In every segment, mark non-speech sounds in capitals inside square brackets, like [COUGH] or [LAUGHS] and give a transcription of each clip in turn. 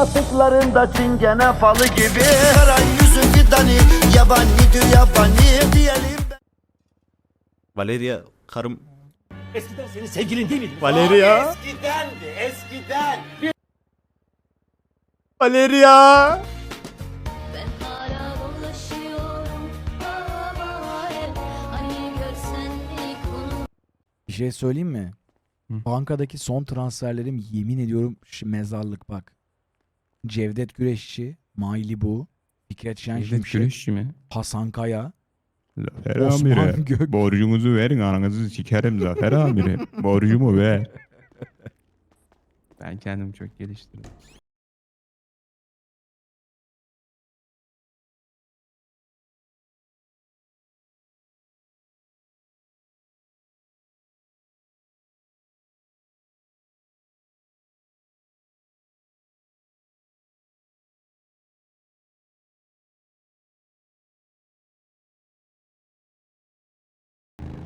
Yaptıklarında çingene falı gibi Kara yüzün fidani Yabani yabani diyelim Valeria karım Eskiden senin sevgilin değil miydi? Valeria Eskidendi, eskiden. Valeria Ben hala dolaşıyorum baharel Hani görsen ilk onu Bir şey söyleyeyim mi? Bankadaki son transferlerim yemin ediyorum şu mezarlık bak. Cevdet Güreşçi, Maylibu, Fikret Şen Devlet Şimşek, güreşçi mi? Hasan Kaya, Zafer Osman amire. Gök. Borcunuzu verin ananızı sikerim Zafer amire. [LAUGHS] Borcumu ver. [LAUGHS] Ben kendimi çok geliştirdim.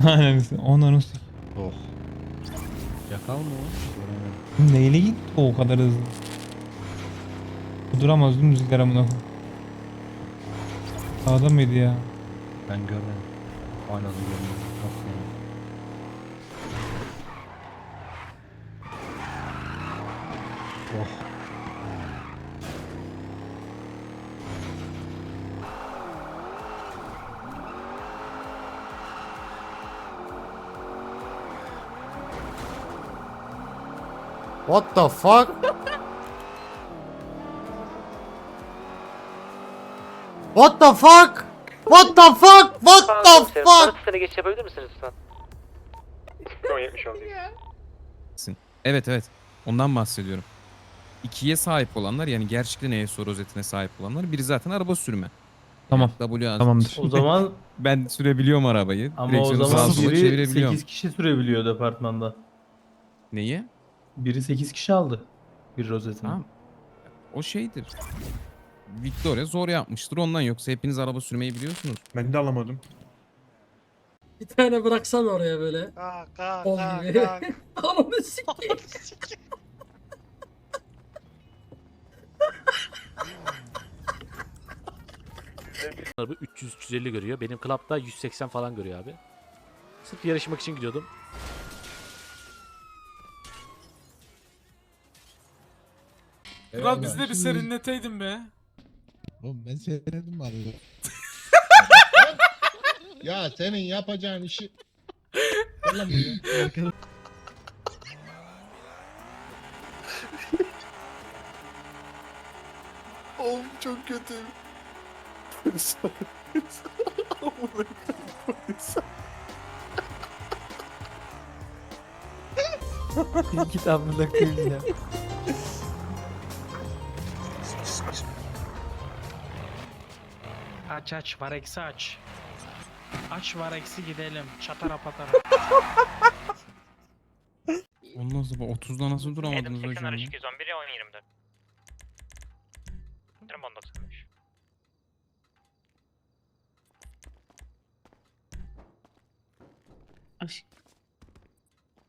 Aynen onların s- Yakal mı o? neyle gitti o kadar hızlı? Duramaz dümdüzler amına koyayım. Sağda mıydı ya? Ben görmedim. Da görmedim. Nasıl yani? Oh. What the fuck? What the fuck? What the fuck? What the fuck? Seni geç yapabilir misiniz lütfen? Evet evet. Ondan bahsediyorum. İkiye sahip olanlar yani gerçekten ESO rozetine sahip olanlar biri zaten araba sürme. Tamam. W Tamamdır. O zaman [LAUGHS] ben sürebiliyorum arabayı. ama o Direksiyonu zaman sola biri çevirebiliyorum. 8 kişi sürebiliyor departmanda. Neyi? Biri 8 kişi aldı. Bir rozetini. Tamam. O şeydir. Victoria zor yapmıştır ondan yoksa hepiniz araba sürmeyi biliyorsunuz. Ben de alamadım. Bir tane bıraksan oraya böyle. Kol gibi. [LAUGHS] Ananı sikeyim. Araba 300-350 görüyor. Benim klapta 180 falan görüyor abi. Sırf yarışmak için gidiyordum. Kral Biz de bir serinleteydin be. Oğlum ben seyredim abi. [LAUGHS] ya senin yapacağın işi... Oğlum çok kötü Git amına koyayım ya. Aç aç var eksi aç. Aç var eksi gidelim. Çatara patara. [LAUGHS] Ondan sonra 30'da nasıl duramadınız hocam? ya? 211 1024. 1095.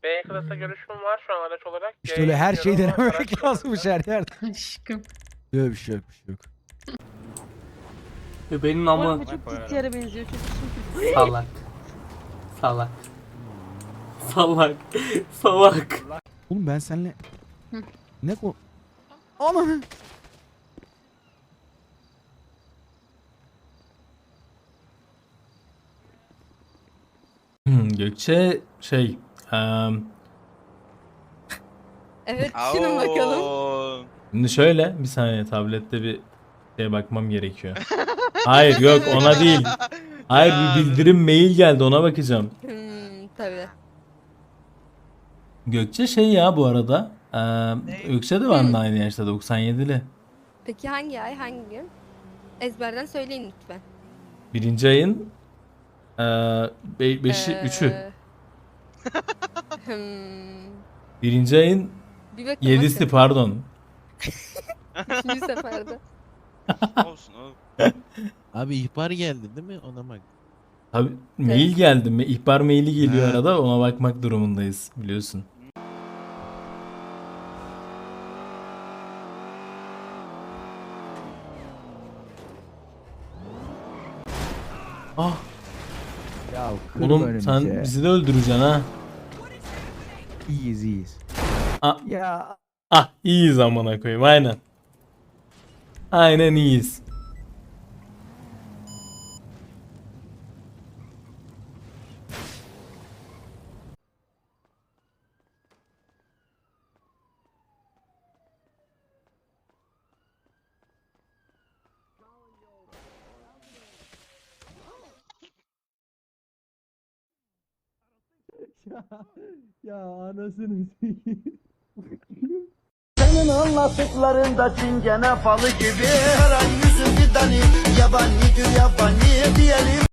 B klasa görüşüm var şu an araç olarak. İşte öyle her şeyi denememek lazımmış her yerde. Aşkım Yok bir şey yok bir şey yok. Benim ama çok pis yere benziyor çok salak. Salak. Salak. Salak. Oğlum ben seninle... Ne ko... Anam. Hmm, Gökçe şey eee Evet düşünün bakalım. Şimdi şöyle bir saniye tablette bir şeye bakmam gerekiyor. Hayır yok ona değil. Hayır bir bildirim mail geldi ona bakacağım. Hmm, tabii. Gökçe şey ya bu arada. Eee Gökçe de benimle aynı yaşta 97'li. Peki hangi ay hangi gün? Ezberden söyleyin lütfen. Birinci ayın eee be, beşi, Ee, üçü. [LAUGHS] hmm, Birinci ayın bir bakın yedisi bakın. pardon. [LAUGHS] Üçüncü seferde. Olsun oğlum. [LAUGHS] Abi ihbar geldi değil mi? Ona bak. Tabii mail geldi mi? İhbar maili geliyor arada ona bakmak durumundayız biliyorsun. Ah Ya kır oğlum sen bizi de öldüreceksin ha. İyiyiz iyiyiz. Ah. Ya Ah iyiyiz amına koyayım aynen. Aynen iyiyiz. [LAUGHS] ya anasını Senin [LAUGHS] anlattıklarında çingene falı gibi. Her ay yüzün bir tane Yabani diyor yabani diyelim